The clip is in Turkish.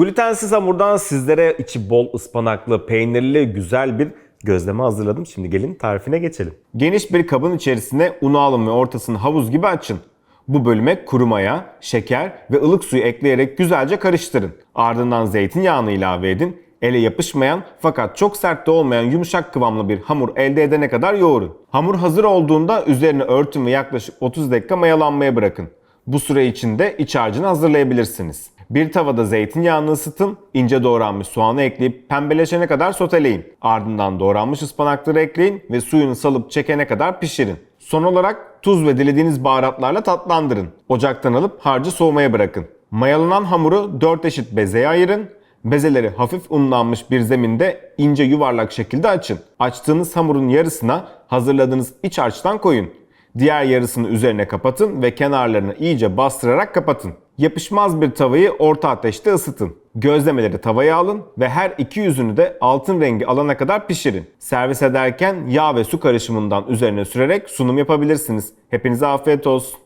Glutensiz hamurdan sizlere içi bol ıspanaklı, peynirli güzel bir gözleme hazırladım. Şimdi gelin tarifine geçelim. Geniş bir kabın içerisine unu alın ve ortasını havuz gibi açın. Bu bölüme kuru maya, şeker ve ılık suyu ekleyerek güzelce karıştırın. Ardından zeytinyağını ilave edin. Ele yapışmayan fakat çok sert de olmayan yumuşak kıvamlı bir hamur elde edene kadar yoğurun. Hamur hazır olduğunda üzerine örtün ve yaklaşık 30 dakika mayalanmaya bırakın. Bu süre içinde iç harcını hazırlayabilirsiniz. Bir tavada zeytinyağını ısıtın, ince doğranmış soğanı ekleyip pembeleşene kadar soteleyin. Ardından doğranmış ıspanakları ekleyin ve suyunu salıp çekene kadar pişirin. Son olarak tuz ve dilediğiniz baharatlarla tatlandırın. Ocaktan alıp harcı soğumaya bırakın. Mayalanan hamuru 4 eşit bezeye ayırın. Bezeleri hafif unlanmış bir zeminde ince yuvarlak şekilde açın. Açtığınız hamurun yarısına hazırladığınız iç harçtan koyun. Diğer yarısını üzerine kapatın ve kenarlarını iyice bastırarak kapatın. Yapışmaz bir tavayı orta ateşte ısıtın. Gözlemeleri tavaya alın ve her iki yüzünü de altın rengi alana kadar pişirin. Servis ederken yağ ve su karışımından üzerine sürerek sunum yapabilirsiniz. Hepinize afiyet olsun.